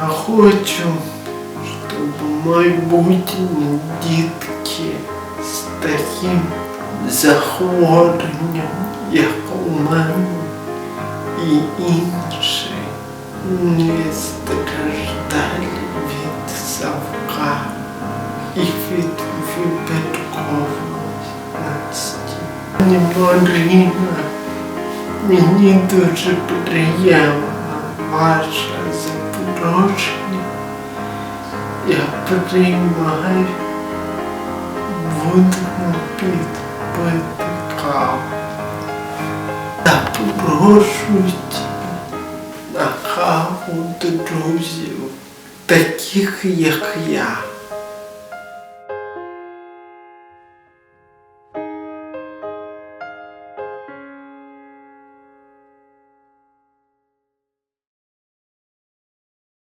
Я хочу, щоб майбутні дітки з таким захворюванням, як у мене і інші, не страждали від совка і від випадковості. Пані Марина, мені дуже приємно ваше запрошення. Я приймаю, будемо підпити каву. Запрошуйте на каву друзів, таких як я.